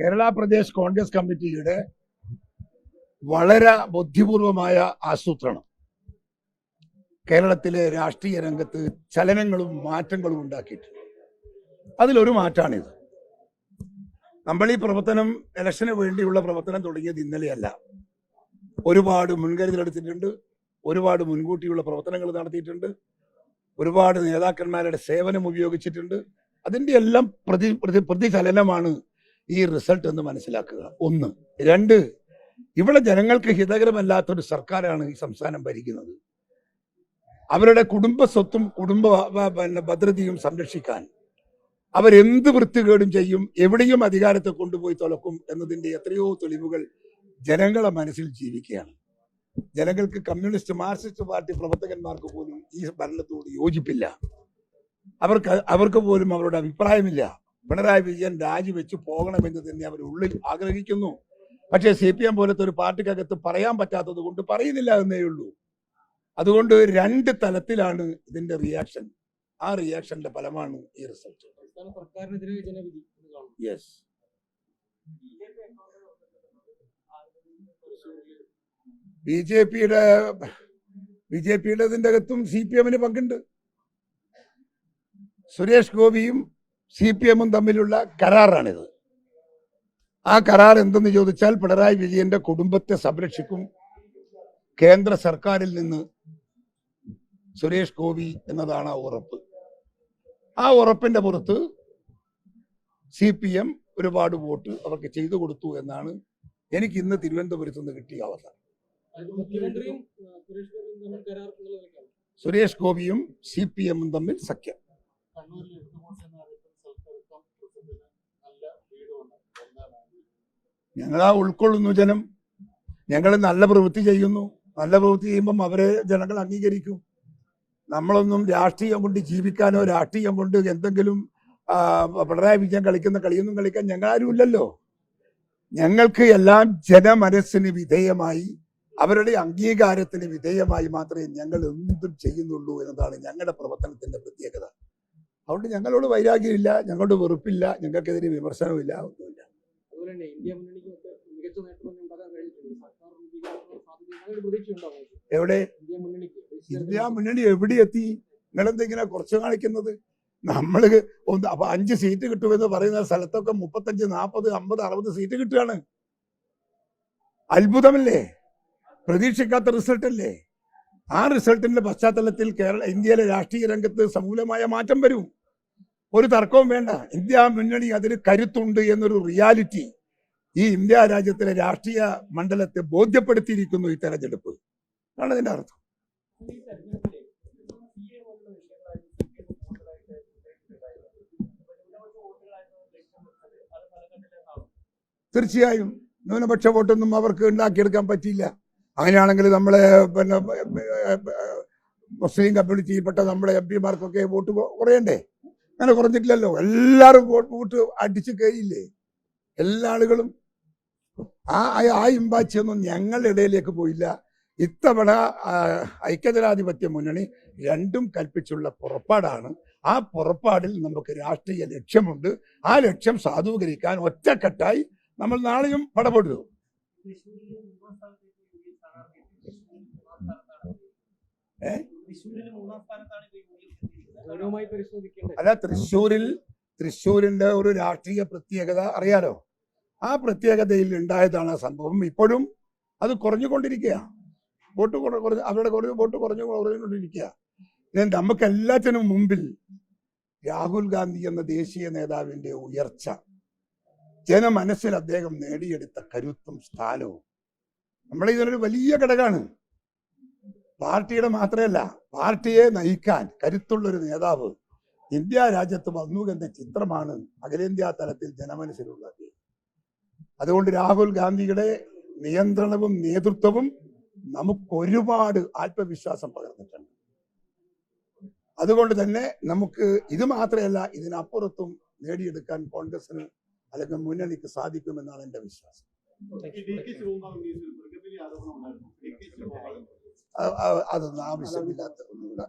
കേരള പ്രദേശ് കോൺഗ്രസ് കമ്മിറ്റിയുടെ വളരെ ബുദ്ധിപൂർവമായ ആസൂത്രണം. കേരളത്തിലെ രാഷ്ട്രീയ രംഗത്ത് ചലനങ്ങളും മാറ്റങ്ങളും ഉണ്ടാക്കിയിട്ടുണ്ട്. അതിലൊരു മാറ്റാണിത്. നമ്മൾ ഈ പ്രവർത്തനം ഇലക്ഷന് വേണ്ടിയുള്ള പ്രവർത്തനം തുടങ്ങിയത് ഇന്നലെയല്ല. ഒരുപാട് മുൻകരുതലെടുത്തിട്ടുണ്ട് ഒരുപാട് മുൻകൂട്ടിയുള്ള പ്രവർത്തനങ്ങൾ നടത്തിയിട്ടുണ്ട് ഒരുപാട് നേതാക്കന്മാരുടെ സേവനം ഉപയോഗിച്ചിട്ടുണ്ട്. അതിന്റെ എല്ലാം പ്രതി പ്രതി പ്രതിചലനമാണ് ഈ റിസൾട്ട് എന്ന് മനസ്സിലാക്കുക. ഒന്ന്. രണ്ട് ഇവിടെ ജനങ്ങൾക്ക് ഹിതകരമല്ലാത്തൊരു സർക്കാരാണ് ഈ സംസ്ഥാനം ഭരിക്കുന്നത്. അവരുടെ കുടുംബ സ്വത്തും കുടുംബ പിന്നെ ഭദ്രതയും സംരക്ഷിക്കാൻ. അവരെന്ത് വൃത്തികേടും ചെയ്യും എവിടെയും അധികാരത്തെ കൊണ്ടുപോയി തുലക്കും എന്നതിന്റെ എത്രയോ തെളിവുകൾ ജനങ്ങളെ മനസ്സിൽ ജീവിക്കുകയാണ്. ജനങ്ങൾക്ക് കമ്മ്യൂണിസ്റ്റ് മാർക്സിസ്റ്റ് പാർട്ടി പ്രവർത്തകന്മാർക്ക് പോലും ഈ ഭരണത്തോട് യോജിപ്പില്ല. അവർക്ക് അവർക്ക് പോലും അവരുടെ അഭിപ്രായമില്ല. പിണറായി വിജയൻ രാജിവെച്ച് പോകണമെന്ന് തന്നെ അവർ ഉള്ളിൽ ആഗ്രഹിക്കുന്നു. പക്ഷേ സി പി എം പോലത്തെ ഒരു പാർട്ടിക്കകത്ത് പറയാൻ പറ്റാത്തത് കൊണ്ട് പറയുന്നില്ല എന്നേ ഉള്ളൂ. അതുകൊണ്ട് രണ്ട് തലത്തിലാണ് ഇതിന്റെ റിയാക്ഷൻ ആ റിയാക്ഷന്റെ ഫലമാണ് ഈ റിസൾട്ട് യെസ് ബി ജെ പിയുടെ ബി ജെ പിയുടെ ഇതിന്റെ അകത്തും സി പി എമ്മിന് പങ്കുണ്ട്. സുരേഷ് ഗോപിയും സി പി എമ്മും തമ്മിലുള്ള കരാറാണിത്. ആ കരാർ എന്തെന്ന് ചോദിച്ചാൽ പിണറായി വിജയന്റെ കുടുംബത്തെ സംരക്ഷിക്കും. കേന്ദ്ര സർക്കാരിൽ നിന്ന് സുരേഷ് ഗോപി എന്നതാണ് ആ ഉറപ്പ്. ആ ഉറപ്പിന്റെ പുറത്ത് സി പി എം ഒരുപാട് വോട്ട് അവർക്ക് ചെയ്തു കൊടുത്തു എന്നാണ് എനിക്ക് ഇന്ന് തിരുവനന്തപുരത്ത് നിന്ന് കിട്ടിയ അവസ്ഥ. സുരേഷ് ഗോപിയും സി പി എമ്മും തമ്മിൽ സഖ്യം. ഞങ്ങൾ ആ ഉൾക്കൊള്ളുന്നു ജനം. ഞങ്ങൾ നല്ല പ്രവൃത്തി ചെയ്യുന്നു. നല്ല പ്രവൃത്തി ചെയ്യുമ്പം അവരെ ജനങ്ങൾ അംഗീകരിക്കും. നമ്മളൊന്നും രാഷ്ട്രീയം കൊണ്ട് ജീവിക്കാനോ രാഷ്ട്രീയം കൊണ്ട് എന്തെങ്കിലും പിണറായി വിജയൻ കളിക്കുന്ന കളിയൊന്നും കളിക്കാൻ ഞങ്ങളാരും ഇല്ലല്ലോ. ഞങ്ങൾക്ക് എല്ലാം ജനമനസ്സിന് വിധേയമായി അവരുടെ അംഗീകാരത്തിന് വിധേയമായി മാത്രമേ ഞങ്ങൾ എന്തും ചെയ്യുന്നുള്ളൂ എന്നതാണ് ഞങ്ങളുടെ പ്രവർത്തനത്തിന്റെ പ്രത്യേകത. അതുകൊണ്ട് ഞങ്ങളോട് വൈരാഗ്യമില്ല ഞങ്ങളോട് വെറുപ്പില്ല ഞങ്ങൾക്കെതിരെ വിമർശനമില്ല ഒന്നുമില്ല. അതുപോലെ തന്നെ ഇന്ത്യ മുന്നണിക്ക് എവിടെ? ഇന്ത്യ മുന്നണി എവിടെ എത്തി? നിങ്ങളെന്തെങ്കിലും കുറച്ച് കാണിക്കുന്നത്? നമ്മൾ ഒന്ന് അപ്പൊ അഞ്ച് സീറ്റ് കിട്ടുമെന്ന് പറയുന്ന സ്ഥലത്തൊക്കെ മുപ്പത്തഞ്ച് നാൽപ്പത് അമ്പത് അറുപത് സീറ്റ് കിട്ടുകയാണ്. അത്ഭുതമല്ലേ? പ്രതീക്ഷിക്കാത്ത റിസൾട്ട് അല്ലേ? ആ റിസൾട്ടിന്റെ പശ്ചാത്തലത്തിൽ കേരള ഇന്ത്യയിലെ രാഷ്ട്രീയ രംഗത്ത് സമൂലമായ മാറ്റം വരും. ഒരു തർക്കവും വേണ്ട. ഇന്ത്യ മുന്നണി അതിന് കരുത്തുണ്ട് എന്നൊരു റിയാലിറ്റി ഈ ഇന്ത്യ രാജ്യത്തിലെ രാഷ്ട്രീയ മണ്ഡലത്തെ ബോധ്യപ്പെടുത്തിയിരിക്കുന്നു ഈ തെരഞ്ഞെടുപ്പ്. ആണ് അതിന്റെ അർത്ഥം. തീർച്ചയായും ന്യൂനപക്ഷ വോട്ടൊന്നും അവർക്ക് ഉണ്ടാക്കിയെടുക്കാൻ പറ്റിയില്ല. അങ്ങനെയാണെങ്കിൽ നമ്മളെ പിന്നെ മുസ്ലിം കമ്മ്യൂണിറ്റിയിൽപ്പെട്ട നമ്മളെ എം പിമാർക്കൊക്കെ വോട്ട് കുറയണ്ടേ? അങ്ങനെ കുറഞ്ഞിട്ടില്ലല്ലോ. എല്ലാവരും വോട്ട് അടിച്ചു കയറിയില്ലേ? എല്ലാ ആളുകളും. ആ ആ- ഇമ്പാച്ചൊന്നും ഞങ്ങളുടെ ഇടയിലേക്ക് പോയില്ല. ഇത്തവണ ഐക്യജനാധിപത്യ മുന്നണി രണ്ടും കൽപ്പിച്ചുള്ള പുറപ്പാടാണ്. ആ പുറപ്പാടിൽ നമുക്ക് രാഷ്ട്രീയ ലക്ഷ്യമുണ്ട്. ആ ലക്ഷ്യം സാധൂകരിക്കാൻ ഒറ്റക്കെട്ടായി നമ്മൾ നാളെയും പടപെടുന്നു അല്ല തൃശ്ശൂരിൽ തൃശ്ശൂരിന്റെ ഒരു രാഷ്ട്രീയ പ്രത്യേകത അറിയാലോ? ആ പ്രത്യേകതയിൽ ഉണ്ടായതാണ് ആ സംഭവം. ഇപ്പോഴും അത് കുറഞ്ഞുകൊണ്ടിരിക്കുക വോട്ട് കുറഞ്ഞ അവരുടെ കുറഞ്ഞ് വോട്ട് കുറഞ്ഞു കുറഞ്ഞുകൊണ്ടിരിക്കുക. നമുക്ക് എല്ലാത്തിനും മുമ്പിൽ രാഹുൽ ഗാന്ധി എന്ന ദേശീയ നേതാവിന്റെ ഉയർച്ച ജനമനസ്സിൽ അദ്ദേഹം നേടിയെടുത്ത കരുത്തും സ്ഥാനവും. നമ്മളെ ഇതിനൊരു വലിയ ഘടകമാണ്. പാർട്ടിയുടെ മാത്രമല്ല പാർട്ടിയെ നയിക്കാൻ കരുത്തുള്ള ഒരു നേതാവ് ഇന്ത്യ രാജ്യത്ത് വന്നു എന്ന ചിത്രമാണ് അഖിലേന്ത്യാ തലത്തിൽ ജനമനസ്സിലുള്ളത്. അതുകൊണ്ട് രാഹുൽ ഗാന്ധിയുടെ നിയന്ത്രണവും നേതൃത്വവും നമുക്ക് ഒരുപാട് ആത്മവിശ്വാസം പകർന്നിട്ടുണ്ട്. അതുകൊണ്ട് തന്നെ നമുക്ക് ഇത് മാത്രമല്ല ഇതിനപ്പുറത്തും നേടിയെടുക്കാൻ കോൺഗ്രസിന് അല്ലെങ്കിൽ മുന്നണിക്ക് സാധിക്കുമെന്നാണ് എന്റെ വിശ്വാസം. അത് അത് അതൊന്നും ആവശ്യമില്ലാത്ത ഒന്നുമില്ല.